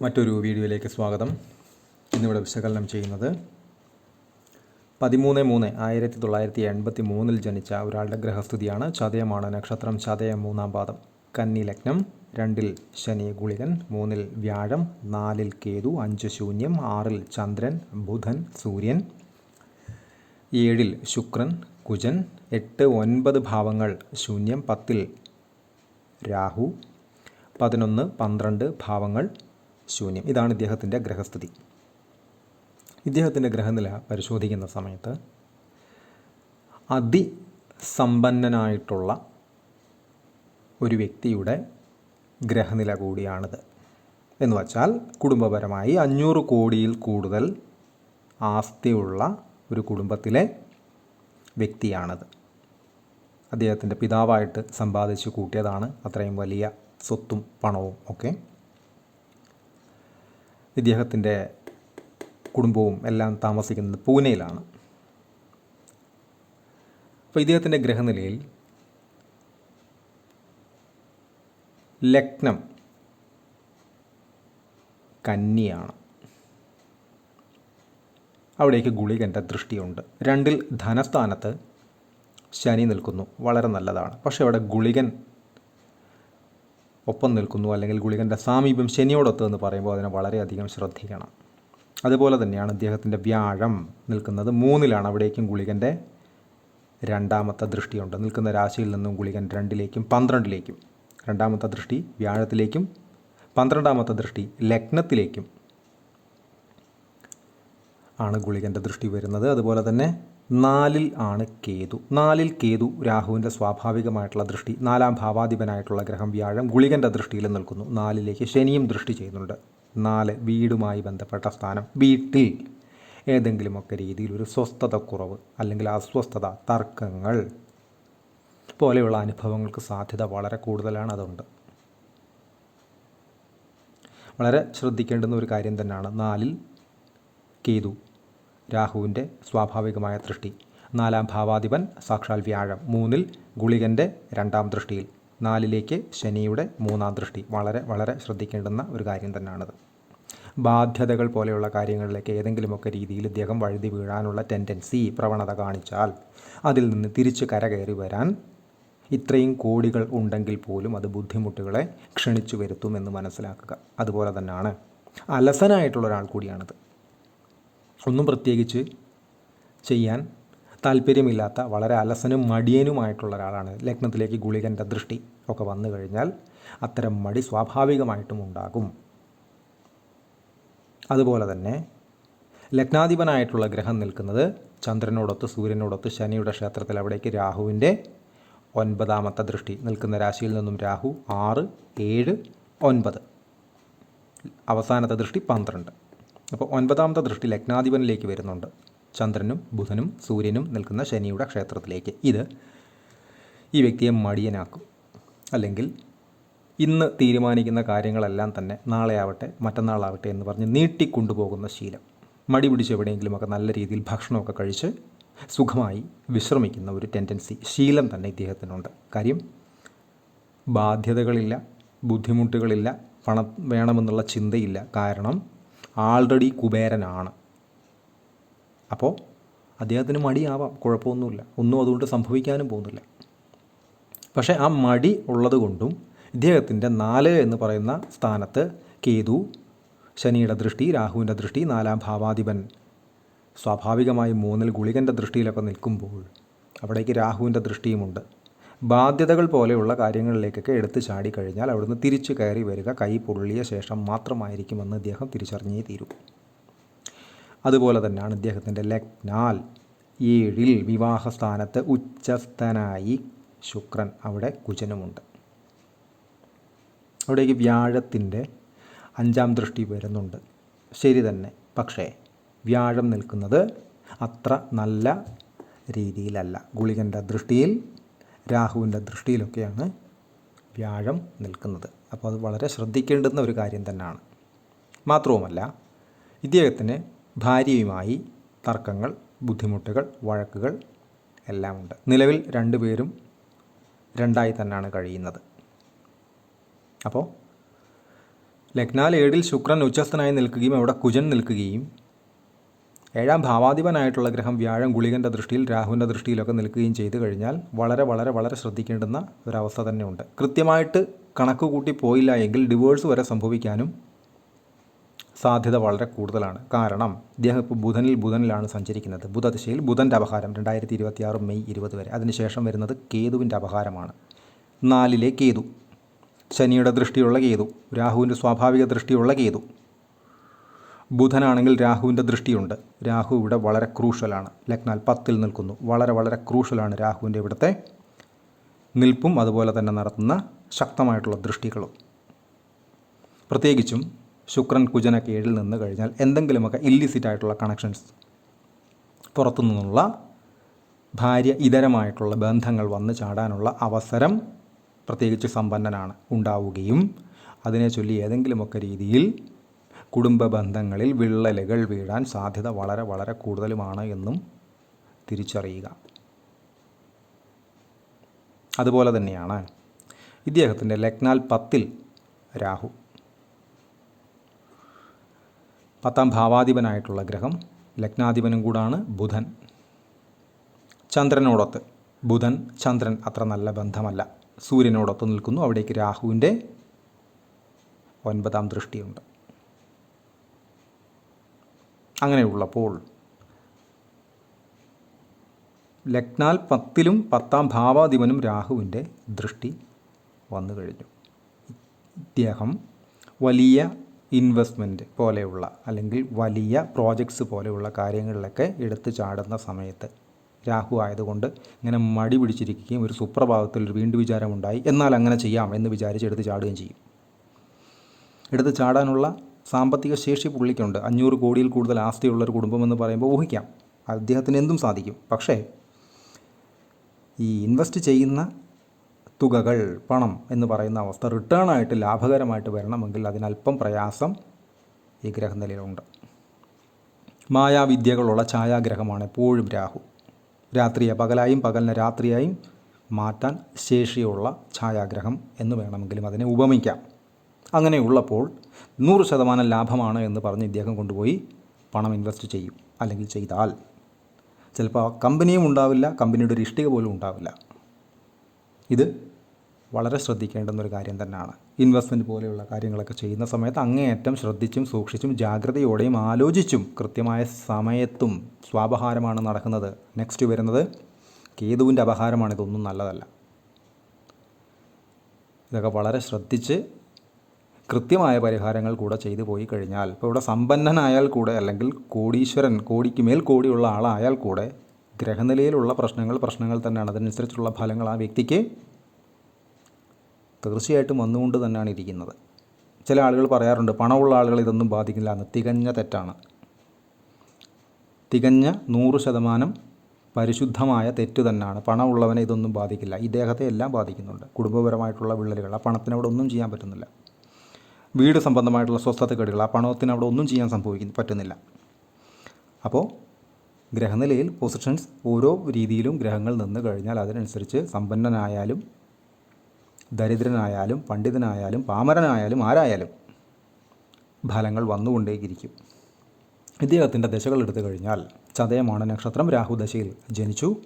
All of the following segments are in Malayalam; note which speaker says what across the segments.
Speaker 1: മറ്റൊരു വീഡിയോയിലേക്ക് സ്വാഗതം. ഇന്നിവിടെ വിശകലനം ചെയ്യുന്നത് പതിമൂന്ന് മൂന്ന് ആയിരത്തി തൊള്ളായിരത്തി എൺപത്തി മൂന്നിൽ ജനിച്ച ഒരാളുടെ ഗ്രഹസ്ഥിതിയാണ് ചതയമാണ് നക്ഷത്രം ചതയം മൂന്നാം പാദം. കന്നി ലഗ്നം രണ്ടിൽ ശനി ഗുളികൻ മൂന്നിൽ വ്യാഴം നാലിൽ കേതു അഞ്ച് ശൂന്യം ആറിൽ ചന്ദ്രൻ ബുധൻ സൂര്യൻ ഏഴിൽ ശുക്രൻ കുജൻ എട്ട് ഒൻപത് ഭാവങ്ങൾ ശൂന്യം പത്തിൽ രാഹു പതിനൊന്ന് പന്ത്രണ്ട് ഭാവങ്ങൾ ശൂന്യം. ഇതാണ് ഇദ്ദേഹത്തിന്റെ ഗ്രഹസ്ഥിതി. ഇദ്ദേഹത്തിന്റെ ഗ്രഹനില പരിശോധിക്കുന്ന സമയത്ത് അതിസമ്പന്നനായിട്ടുള്ള ഒരു വ്യക്തിയുടെ ഗ്രഹനില കൂടിയാണിത്. എന്ന് വച്ചാൽ കുടുംബപരമായി അഞ്ഞൂറ് കോടിയിൽ കൂടുതൽ ആസ്തിയുള്ള ഒരു കുടുംബത്തിലെ വ്യക്തിയാണത്. അദ്ദേഹത്തിന്റെ പിതാവായിട്ട് സമ്പാദിച്ചു കൂട്ടിയതാണ് അത്രയും വലിയ സ്വത്തും പണവും ഒക്കെ. ഇദ്ദേഹത്തിന്റെ കുടുംബവും എല്ലാം താമസിക്കുന്നത് പൂനെയിലാണ്. അപ്പോൾ ഇദ്ദേഹത്തിന്റെ ഗ്രഹനിലയിൽ ലഗ്നം കന്നിയാണ്. അവിടേക്ക് ഗുളികന്റെ ദൃഷ്ടിയുണ്ട്. രണ്ടിൽ ധനസ്ഥാനത്ത് ശനി നിൽക്കുന്നു. വളരെ നല്ലതാണ്. പക്ഷേ അവിടെ ഗുളികൻ ഒപ്പം നിൽക്കുന്നു. അല്ലെങ്കിൽ ഗുളികന്റെ സാമീപ്യം ശനിയോടൊത്ത് എന്ന് പറയുമ്പോൾ അതിനെ വളരെയധികം ശ്രദ്ധിക്കണം. അതുപോലെ തന്നെയാണ് അദ്ദേഹത്തിന്റെ വ്യാഴം നിൽക്കുന്നത് മൂന്നിലാണ്. അവിടേക്കും ഗുളികന്റെ രണ്ടാമത്തെ ദൃഷ്ടിയുണ്ട്. നിൽക്കുന്ന രാശിയിൽ നിന്നും ഗുളികൻ രണ്ടിലേക്കും പന്ത്രണ്ടിലേക്കും. രണ്ടാമത്തെ ദൃഷ്ടി വ്യാഴത്തിലേക്കും പന്ത്രണ്ടാമത്തെ ദൃഷ്ടി ലഗ്നത്തിലേക്കും ആണ് ഗുളികന്റെ ദൃഷ്ടി വരുന്നത്. അതുപോലെ തന്നെ നാലിൽ ആണ് കേതു. നാലിൽ കേതു രാഹുവിന്റെ സ്വാഭാവികമായിട്ടുള്ള ദൃഷ്ടി നാലാം ഭാവാധിപനായിട്ടുള്ള ഗ്രഹം വ്യാഴം ഗുളികന്റെ ദൃഷ്ടിയിൽ നിൽക്കുന്നു. നാലിലേക്ക് ശനിയും ദൃഷ്ടി ചെയ്യുന്നുണ്ട്. നാല് വീടുമായി ബന്ധപ്പെട്ട സ്ഥാനം. വീട്ടിൽ ഏതെങ്കിലുമൊക്കെ രീതിയിൽ ഒരു സ്വസ്ഥത കുറവ് അല്ലെങ്കിൽ അസ്വസ്ഥത തർക്കങ്ങൾ പോലെയുള്ള അനുഭവങ്ങൾക്ക് സാധ്യത വളരെ കൂടുതലാണ് അതുണ്ട് വളരെ ശ്രദ്ധിക്കേണ്ടുന്ന ഒരു കാര്യം തന്നെയാണ് നാലിൽ കേതു രാഹുവിന്റെ സ്വാഭാവികമായ ദൃഷ്ടി. നാലാം ഭാവാധിപൻ സാക്ഷാൽ വ്യാഴം. മൂന്നിൽ ഗുളികന്റെ രണ്ടാം ദൃഷ്ടിയിൽ. നാലിലേക്ക് ശനിയുടെ മൂന്നാം ദൃഷ്ടി. വളരെ വളരെ ശ്രദ്ധിക്കേണ്ടുന്ന ഒരു കാര്യം തന്നെയാണത് ബാധ്യതകൾ പോലെയുള്ള കാര്യങ്ങളിലേക്ക് ഏതെങ്കിലുമൊക്കെ രീതിയിൽ ഇദ്ദേഹം വഴുതി വീഴാനുള്ള ടെൻഡൻസി പ്രവണത കാണിച്ചാൽ അതിൽ നിന്ന് തിരിച്ച് കരകയറി വരാൻ ഇത്രയും കോടികൾ ഉണ്ടെങ്കിൽ പോലും അത് ബുദ്ധിമുട്ടുകളെ ക്ഷണിച്ചു വരുത്തുമെന്ന് മനസ്സിലാക്കുക. അതുപോലെ തന്നെയാണ് അലസനായിട്ടുള്ള ഒരാൾ കൂടിയാണിത്. ഒന്നും പ്രത്യേകിച്ച് ചെയ്യാൻ താല്പര്യമില്ലാത്ത വളരെ അലസനും മടിയനുമായിട്ടുള്ള ഒരാളാണ് ലഗ്നത്തിലേക്ക് ഗുളികന്റെ ദൃഷ്ടി ഒക്കെ വന്നു കഴിഞ്ഞാൽ അത്തരം മടി സ്വാഭാവികമായിട്ടും ഉണ്ടാകും. അതുപോലെ തന്നെ ലഗ്നാധിപനായിട്ടുള്ള ഗ്രഹം നിൽക്കുന്നത് ചന്ദ്രനോടൊത്ത് സൂര്യനോടൊത്ത് ശനിയുടെ ക്ഷേത്രത്തിൽ അവിടേക്ക് രാഹുവിന്റെ ഒൻപതാമത്തെ ദൃഷ്ടി നിൽക്കുന്ന രാശിയിൽ നിന്നും രാഹു ആറ് ഏഴ് ഒൻപത്. അവസാനത്തെ ദൃഷ്ടി പന്ത്രണ്ട്. അപ്പോൾ ഒൻപതാമത്തെ ദൃഷ്ടി ലഗ്നാധിപനിലേക്ക് വരുന്നുണ്ട്. ചന്ദ്രനും ബുധനും സൂര്യനും നിൽക്കുന്ന ശനിയുടെ ക്ഷേത്രത്തിലേക്ക്. ഇത് ഈ വ്യക്തിയെ മടിയനാക്കും. അല്ലെങ്കിൽ ഇന്ന് തീരുമാനിക്കുന്ന കാര്യങ്ങളെല്ലാം തന്നെ നാളെ ആവട്ടെ മറ്റന്നാളാവട്ടെ എന്ന് പറഞ്ഞ് നീട്ടിക്കൊണ്ടുപോകുന്ന ശീലം. മടി പിടിച്ച് എവിടെയെങ്കിലുമൊക്കെ നല്ല രീതിയിൽ ഭക്ഷണമൊക്കെ കഴിച്ച് സുഖമായി വിശ്രമിക്കുന്ന ഒരു ടെൻഡൻസി ശീലം തന്നെ ഇദ്ദേഹത്തിനുണ്ട്. കാര്യം ബാധ്യതകളില്ല ബുദ്ധിമുട്ടുകളില്ല പണം വേണമെന്നുള്ള ചിന്തയില്ല. കാരണം ആൾറെഡി കുബേരനാണ്. അപ്പോൾ അദ്ദേഹത്തിന് മടിയാവാം. കുഴപ്പമൊന്നുമില്ല. ഒന്നും അതുകൊണ്ട് സംഭവിക്കാനും പോകുന്നില്ല. പക്ഷേ ആ മടി ഉള്ളത് കൊണ്ടും ഇദ്ദേഹത്തിന്റെ നാല് എന്ന് പറയുന്ന സ്ഥാനത്ത് കേതു ശനിയുടെ ദൃഷ്ടി രാഹുവിന്റെ ദൃഷ്ടി നാലാം ഭാവാധിപൻ. സ്വാഭാവികമായും മൂന്നിൽ ഗുളികന്റെ ദൃഷ്ടിയിലൊക്കെ നിൽക്കുമ്പോൾ അവിടേക്ക് രാഹുവിന്റെ ദൃഷ്ടിയുമുണ്ട്. ബാധ്യതകൾ പോലെയുള്ള കാര്യങ്ങളിലേക്കൊക്കെ എടുത്തു ചാടി കഴിഞ്ഞാൽ അവിടുന്ന് തിരിച്ചു കയറി വരിക കൈ പൊള്ളിയ ശേഷം മാത്രമായിരിക്കുമെന്ന് അദ്ദേഹം തിരിച്ചറിഞ്ഞേ തീരൂ. അതുപോലെ തന്നെയാണ് ഇദ്ദേഹത്തിന്റെ ലഗ്നാൽ ഏഴിൽ വിവാഹസ്ഥാനത്ത് ഉച്ചസ്ഥനായി ശുക്രൻ അവിടെ കുജനുമുണ്ട്. അവിടേക്ക് വ്യാഴത്തിന്റെ അഞ്ചാം ദൃഷ്ടി വരുന്നുണ്ട്. ശരി തന്നെ. പക്ഷേ വ്യാഴം നിൽക്കുന്നത് അത്ര നല്ല രീതിയിലല്ല. ഗുളികന്റെ ദൃഷ്ടിയിൽ രാഹുവിന്റെ ദൃഷ്ടിയിലൊക്കെയാണ് വ്യാഴം നിൽക്കുന്നത്. അപ്പോൾ അത് വളരെ ശ്രദ്ധിക്കേണ്ടുന്ന ഒരു കാര്യം തന്നെയാണ്. മാത്രവുമല്ല ഇദ്ദേഹത്തിന് ഭാര്യയുമായി തർക്കങ്ങൾ ബുദ്ധിമുട്ടുകൾ വഴക്കുകൾ എല്ലാം ഉണ്ട് നിലവിൽ രണ്ടുപേരും രണ്ടായി തന്നെയാണ് കഴിയുന്നത്. അപ്പോൾ ലഗ്നാൽ ഏഴിൽ ശുക്രൻ ഉച്ചസ്ഥനായി നിൽക്കുകയും അവിടെ കുജൻ നിൽക്കുകയും ഏഴാം ഭാവാധിപനായിട്ടുള്ള ഗ്രഹം വ്യാഴം ഗുളികന്റെ ദൃഷ്ടിയിൽ രാഹുവിന്റെ ദൃഷ്ടിയിലൊക്കെ നിൽക്കുകയും ചെയ്തു കഴിഞ്ഞാൽ വളരെ വളരെ വളരെ ശ്രദ്ധിക്കേണ്ടുന്ന ഒരവസ്ഥ തന്നെയുണ്ട്. കൃത്യമായിട്ട് കണക്ക് കൂട്ടി പോയില്ല എങ്കിൽ ഡിവോഴ്സ് വരെ സംഭവിക്കാനും സാധ്യത വളരെ കൂടുതലാണ്. കാരണം ഇദ്ദേഹം ഇപ്പോൾ ബുധനിൽ ബുധനിലാണ് സഞ്ചരിക്കുന്നത്. ബുധദിശയിൽ ബുധന്റെ അപഹാരം രണ്ടായിരത്തി ഇരുപത്തി ആറ് മെയ് ഇരുപത് വരെ. അതിനുശേഷം വരുന്നത് കേതുവിന്റെ അപഹാരമാണ്. നാലിലെ കേതു. ശനിയുടെ ദൃഷ്ടിയുള്ള കേതു. രാഹുവിന്റെ സ്വാഭാവിക ദൃഷ്ടിയുള്ള കേതു. ബുധനാണെങ്കിൽ രാഹുവിന്റെ ദൃഷ്ടിയുണ്ട്. രാഹു ഇവിടെ വളരെ ക്രൂഷ്യലാണ്. ലഗ്നാൽ പത്തിൽ നിൽക്കുന്നു. വളരെ വളരെ ക്രൂഷ്യലാണ് രാഹുവിന്റെ ഇവിടുത്തെ നിൽപ്പും അതുപോലെ തന്നെ നടത്തുന്ന ശക്തമായിട്ടുള്ള ദൃഷ്ടികളും. പ്രത്യേകിച്ചും ശുക്രൻ കുജനൊക്കെ ഏഴിൽ നിന്ന് കഴിഞ്ഞാൽ എന്തെങ്കിലുമൊക്കെ ഇല്ലിസിറ്റ് ആയിട്ടുള്ള കണക്ഷൻസ് പുറത്തു നിന്നുള്ള ഭാര്യ ഇതരമായിട്ടുള്ള ബന്ധങ്ങൾ വന്ന് ചാടാനുള്ള അവസരം പ്രത്യേകിച്ച് സമ്പന്നനാണ്. ഉണ്ടാവുകയും അതിനെ ചൊല്ലി ഏതെങ്കിലുമൊക്കെ രീതിയിൽ കുടുംബ ബന്ധങ്ങളിൽ വിള്ളലുകൾ വീഴാൻ സാധ്യത വളരെ വളരെ കൂടുതലുമാണ് എന്നും തിരിച്ചറിയുക. അതുപോലെ തന്നെയാണ് ഇദ്ദേഹത്തിന്റെ ലഗ്നാൽ പത്തിൽ രാഹു. പത്താം ഭാവാധിപനായിട്ടുള്ള ഗ്രഹം ലഗ്നാധിപനും കൂടാണ് ബുധൻ. ചന്ദ്രനോടൊത്ത് ബുധൻ ചന്ദ്രൻ അത്ര നല്ല ബന്ധമല്ല. സൂര്യനോടൊത്ത് നിൽക്കുന്നു. അവിടേക്ക് രാഹുവിന്റെ ഒൻപതാം ദൃഷ്ടിയുണ്ട്. അങ്ങനെയുള്ളപ്പോൾ ലഗ്നാൽ പത്തിലും പത്താം ഭാവാധിപനും രാഹുവിന്റെ ദൃഷ്ടി വന്നു കഴിഞ്ഞു. ഇദ്ദേഹം വലിയ ഇൻവെസ്റ്റ്മെന്റ് പോലെയുള്ള അല്ലെങ്കിൽ വലിയ പ്രോജക്ട്സ് പോലെയുള്ള കാര്യങ്ങളിലൊക്കെ എടുത്തു ചാടുന്ന സമയത്ത് രാഹു ആയതുകൊണ്ട് ഇങ്ങനെ മടി പിടിച്ചിരിക്കുകയും ഒരു സുപ്രഭാതത്തിൽ ഒരു വീണ്ടും വിചാരമുണ്ടായി എന്നാൽ അങ്ങനെ ചെയ്യാം എന്ന് വിചാരിച്ച് എടുത്ത് ചാടുകയും ചെയ്യും. എടുത്ത് ചാടാനുള്ള സാമ്പത്തിക ശേഷി പുള്ളിക്കുണ്ട്. അഞ്ഞൂറ് കോടിയിൽ കൂടുതൽ ആസ്തിയുള്ളൊരു കുടുംബമെന്ന് പറയുമ്പോൾ ഊഹിക്കാം. അദ്ദേഹത്തിന് എന്തും സാധിക്കും. പക്ഷേ ഈ ഇൻവെസ്റ്റ് ചെയ്യുന്ന തുകകൾ പണം എന്ന് പറയുന്ന അവസ്ഥ റിട്ടേൺ ആയിട്ട് ലാഭകരമായിട്ട് വരണമെങ്കിൽ അതിനല്പം പ്രയാസം ഈ ഗ്രഹനിലയിലുണ്ട് മായാവിദ്യകളുള്ള ഛായാഗ്രഹമാണ് എപ്പോഴും രാഹു. രാത്രിയെ പകലായും പകലിനെ രാത്രിയായും മാറ്റാൻ ശേഷിയുള്ള ഛായാഗ്രഹം എന്ന് വേണമെങ്കിലും അതിനെ ഉപമിക്കാം. അങ്ങനെയുള്ളപ്പോൾ നൂറ് ശതമാനം ലാഭമാണ് എന്ന് പറഞ്ഞ് ഇദ്ദേഹം കൊണ്ടുപോയി പണം ഇൻവെസ്റ്റ് ചെയ്യും. അല്ലെങ്കിൽ ചെയ്താൽ. ചിലപ്പോൾ കമ്പനിയും ഉണ്ടാവില്ല കമ്പനിയുടെ ഒരു ഇഷ്ടിക പോലും ഉണ്ടാവില്ല. ഇത് വളരെ ശ്രദ്ധിക്കേണ്ടുന്ന ഒരു കാര്യം തന്നെയാണ്. ഇൻവെസ്റ്റ്മെന്റ് പോലെയുള്ള കാര്യങ്ങളൊക്കെ ചെയ്യുന്ന സമയത്ത് അങ്ങേയറ്റം ശ്രദ്ധിച്ചും സൂക്ഷിച്ചും ജാഗ്രതയോടെയും ആലോചിച്ചും കൃത്യമായ സമയത്തും സ്വാപഹാരമാണ് നടക്കുന്നത്. നെക്സ്റ്റ് വരുന്നത് കേതുവിന്റെ അപഹാരമാണ്. ഇതൊന്നും നല്ലതല്ല. ഇതൊക്കെ വളരെ ശ്രദ്ധിച്ച് കൃത്യമായ പരിഹാരങ്ങൾ കൂടെ ചെയ്തു പോയി കഴിഞ്ഞാൽ ഇപ്പോൾ ഇവിടെ സമ്പന്നനായാൽ കൂടെ അല്ലെങ്കിൽ കോടീശ്വരൻ കോടിക്ക് മേൽ കോടിയുള്ള ആളായാൽ കൂടെ ഗ്രഹനിലയിലുള്ള പ്രശ്നങ്ങൾ പ്രശ്നങ്ങൾ തന്നെയാണ്. അതിനനുസരിച്ചുള്ള ഫലങ്ങൾ ആ വ്യക്തിക്ക് തീർച്ചയായിട്ടും വന്നുകൊണ്ട് തന്നെയാണ് ഇരിക്കുന്നത്. ചില ആളുകൾ പറയാറുണ്ട് പണമുള്ള ആളുകൾ ഇതൊന്നും ബാധിക്കില്ല എന്ന് തികഞ്ഞ തെറ്റാണ്. തികഞ്ഞ നൂറ് ശതമാനം പരിശുദ്ധമായ തെറ്റ് തന്നെയാണ്. പണമുള്ളവനെ ഇതൊന്നും ബാധിക്കില്ല. ഇദ്ദേഹത്തെ എല്ലാം ബാധിക്കുന്നുണ്ട്. കുടുംബപരമായിട്ടുള്ള വിള്ളലുകൾ. ആ പണത്തിന് അവിടെ ഒന്നും ചെയ്യാൻ പറ്റുന്നില്ല. വീട് സംബന്ധമായിട്ടുള്ള സ്വസ്ഥതക്കേടുകൾ ആ പണത്തിന് അവിടെ ഒന്നും ചെയ്യാൻ സംഭവിക്കുന്നു പറ്റുന്നില്ല. അപ്പോൾ ഗ്രഹനിലയിൽ പൊസിഷൻസ് ഓരോ രീതിയിലും ഗ്രഹങ്ങൾ നിന്ന് കഴിഞ്ഞാൽ അതിനനുസരിച്ച് സമ്പന്നനായാലും ദരിദ്രനായാലും പണ്ഡിതനായാലും പാമരനായാലും ആരായാലും ഫലങ്ങൾ വന്നുകൊണ്ടേയിരിക്കും. ഇദ്ദേഹത്തിന്റെ ദശകൾ എടുത്തു കഴിഞ്ഞാൽ ചതയമാണ് നക്ഷത്രം. രാഹു ദശയിൽ ജനിച്ചു.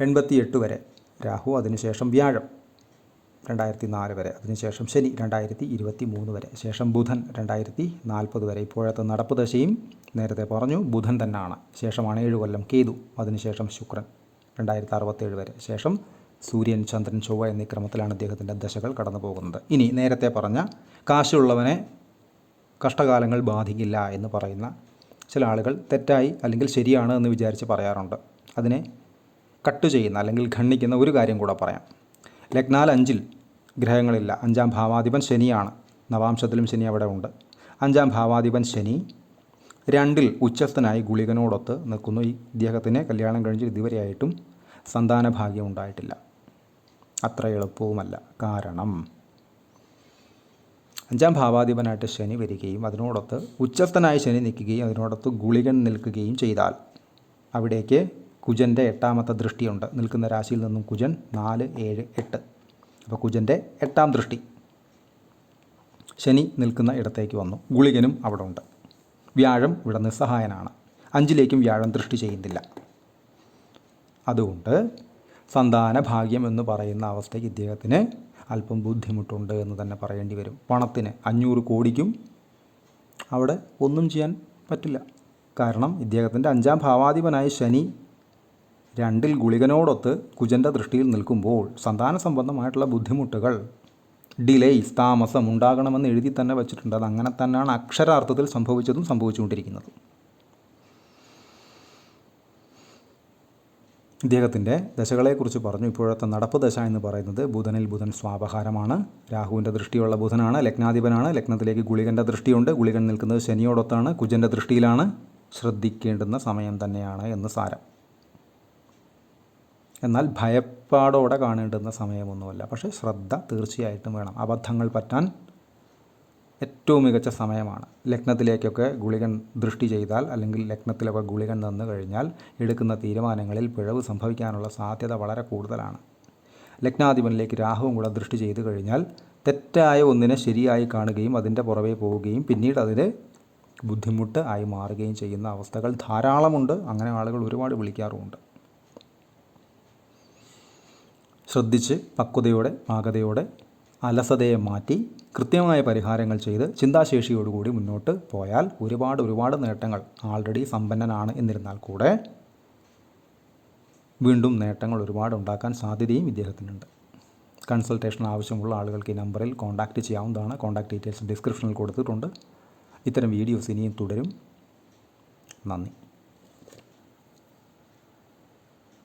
Speaker 1: എൺപത്തിയെട്ട് വരെ രാഹു അതിനുശേഷം വ്യാഴം. രണ്ടായിരത്തി നാല് വരെ അതിനുശേഷം ശനി രണ്ടായിരത്തി ഇരുപത്തി മൂന്ന് വരെ. ശേഷം ബുധൻ രണ്ടായിരത്തി നാൽപ്പത് വരെ. ഇപ്പോഴത്തെ നടപ്പ് ദശയും നേരത്തെ പറഞ്ഞു ബുധൻ തന്നെയാണ് ശേഷമാണ് ഏഴ് കൊല്ലം കേതു. അതിനുശേഷം ശുക്രൻ രണ്ടായിരത്തി അറുപത്തേഴ് വരെ. ശേഷം സൂര്യൻ ചന്ദ്രൻ ചൊവ്വ എന്നീ ക്രമത്തിലാണ് അദ്ദേഹത്തിന്റെ ദശകൾ കടന്നു പോകുന്നത്. ഇനി നേരത്തെ പറഞ്ഞ കാശുള്ളവനെ കഷ്ടകാലങ്ങൾ ബാധിക്കില്ല എന്ന് പറയുന്ന ചില ആളുകൾ തെറ്റായി അല്ലെങ്കിൽ ശരിയാണ് എന്ന് വിചാരിച്ച് പറയാറുണ്ട്. അതിനെ കട്ട് ചെയ്യുന്ന അല്ലെങ്കിൽ ഖണ്ഡിക്കുന്ന ഒരു കാര്യം കൂടെ പറയാം. ലഗ്നാൽ അഞ്ചിൽ ഗ്രഹങ്ങളില്ല. അഞ്ചാം ഭാവാധിപൻ ശനിയാണ്. നവാംശത്തിലും ശനി അവിടെ ഉണ്ട്. അഞ്ചാം ഭാവാധിപൻ ശനി രണ്ടിൽ ഉച്ചസ്ഥനായി ഗുളികനോടൊത്ത് നിൽക്കുന്നു. ഈ ഇദ്ദേഹത്തിന് കല്യാണം കഴിഞ്ഞ് ഇതുവരെയായിട്ടും സന്താന ഭാഗ്യം ഉണ്ടായിട്ടില്ല. അത്ര എളുപ്പവുമല്ല. കാരണം അഞ്ചാം ഭാവാധിപനായിട്ട് ശനി വരികയും അതിനോടൊത്ത് ഉച്ചസ്ഥനായി ശനി നിൽക്കുകയും അതിനോടൊത്ത് ഗുളികൻ നിൽക്കുകയും ചെയ്താൽ അവിടേക്ക് കുജന്റെ എട്ടാമത്തെ ദൃഷ്ടിയുണ്ട്. നിൽക്കുന്ന രാശിയിൽ നിന്നും കുജൻ നാല് ഏഴ് എട്ട്. അപ്പോൾ കുജന്റെ എട്ടാം ദൃഷ്ടി. ശനി നിൽക്കുന്ന ഇടത്തേക്ക് വന്നു. ഗുളികനും അവിടെ ഉണ്ട് വ്യാഴം ഇവിടെ നിസ്സഹായനാണ്. അഞ്ചിലേക്കും വ്യാഴം ദൃഷ്ടി ചെയ്യുന്നില്ല. അതുകൊണ്ട് സന്താന ഭാഗ്യം എന്ന് പറയുന്ന അവസ്ഥയ്ക്ക് ഇദ്ദേഹത്തിന് അല്പം ബുദ്ധിമുട്ടുണ്ട് എന്ന് തന്നെ പറയേണ്ടി വരും. പണത്തിന് അഞ്ഞൂറ് കോടിക്കും അവിടെ ഒന്നും ചെയ്യാൻ പറ്റില്ല. കാരണം ഇദ്ദേഹത്തിന്റെ അഞ്ചാം ഭാവാധിപനായ ശനി രണ്ടിൽ ഗുളികനോടൊത്ത് കുജന്റെ ദൃഷ്ടിയിൽ നിൽക്കുമ്പോൾ സന്താന സംബന്ധമായിട്ടുള്ള ബുദ്ധിമുട്ടുകൾ ഡിലേയ്സ് താമസം ഉണ്ടാകണമെന്ന് എഴുതി തന്നെ വച്ചിട്ടുണ്ട്. അത് അങ്ങനെ തന്നെയാണ് അക്ഷരാർത്ഥത്തിൽ സംഭവിച്ചതും സംഭവിച്ചുകൊണ്ടിരിക്കുന്നത്. ഇദ്ദേഹത്തിന്റെ ദശകളെക്കുറിച്ച് പറഞ്ഞു. ഇപ്പോഴത്തെ നടപ്പ് ദശ എന്ന് പറയുന്നത് ബുധനിൽ ബുധൻ സ്വാപഹാരമാണ്. രാഹുവിന്റെ ദൃഷ്ടിയുള്ള ബുധനാണ് ലഗ്നാധിപനാണ്. ലഗ്നത്തിലേക്ക് ഗുളികന്റെ ദൃഷ്ടിയുണ്ട്. ഗുളികൻ നിൽക്കുന്നത് ശനിയോടൊത്താണ്. കുജന്റെ ദൃഷ്ടിയിലാണ്. ശ്രദ്ധിക്കേണ്ടുന്ന സമയം തന്നെയാണ് എന്ന് സാരം. എന്നാൽ ഭയപ്പാടോടെ കാണേണ്ടുന്ന സമയമൊന്നുമല്ല. പക്ഷേ ശ്രദ്ധ തീർച്ചയായിട്ടും വേണം. അബദ്ധങ്ങൾ പറ്റാൻ ഏറ്റവും മികച്ച സമയമാണ്. ലഗ്നത്തിലേക്കൊക്കെ ഗുളികൻ ദൃഷ്ടി ചെയ്താൽ അല്ലെങ്കിൽ ലഗ്നത്തിലൊക്കെ ഗുളികൻ നിന്ന് കഴിഞ്ഞാൽ എടുക്കുന്ന തീരുമാനങ്ങളിൽ പിഴവ് സംഭവിക്കാനുള്ള സാധ്യത വളരെ കൂടുതലാണ്. ലഗ്നാധിപനിലേക്ക് രാഹുവും കൂടെ ദൃഷ്ടി ചെയ്തു കഴിഞ്ഞാൽ തെറ്റായ ഒന്നിനെ ശരിയായി കാണുകയും അതിന്റെ പുറമേ പോവുകയും പിന്നീട് അതിന് ബുദ്ധിമുട്ട് ആയി മാറുകയും ചെയ്യുന്ന അവസ്ഥകൾ ധാരാളമുണ്ട്. അങ്ങനെ ആളുകൾ ഒരുപാട് വിളിക്കാറുമുണ്ട്. ശ്രദ്ധിച്ച് പക്വതയോടെ പാകതയോടെ അലസതയെ മാറ്റി കൃത്യമായ പരിഹാരങ്ങൾ ചെയ്ത് ചിന്താശേഷിയോടുകൂടി മുന്നോട്ട് പോയാൽ ഒരുപാട് ഒരുപാട് നേട്ടങ്ങൾ ആൾറെഡി സമ്പന്നനാണ് എന്നിരുന്നാൽ കൂടെ വീണ്ടും നേട്ടങ്ങൾ ഒരുപാട് ഉണ്ടാക്കാൻ സാധ്യതയും ഇദ്ദേഹത്തിനുണ്ട്. കൺസൾട്ടേഷൻ ആവശ്യമുള്ള ആളുകൾക്ക് ഈ നമ്പറിൽ കോൺടാക്റ്റ് ചെയ്യാവുന്നതാണ്. കോൺടാക്റ്റ് ഡീറ്റെയിൽസ് ഡിസ്ക്രിപ്ഷനിൽ കൊടുത്തിട്ടുണ്ട്. ഇത്തരം വീഡിയോസ് ഇനിയും തുടരും. നന്ദി.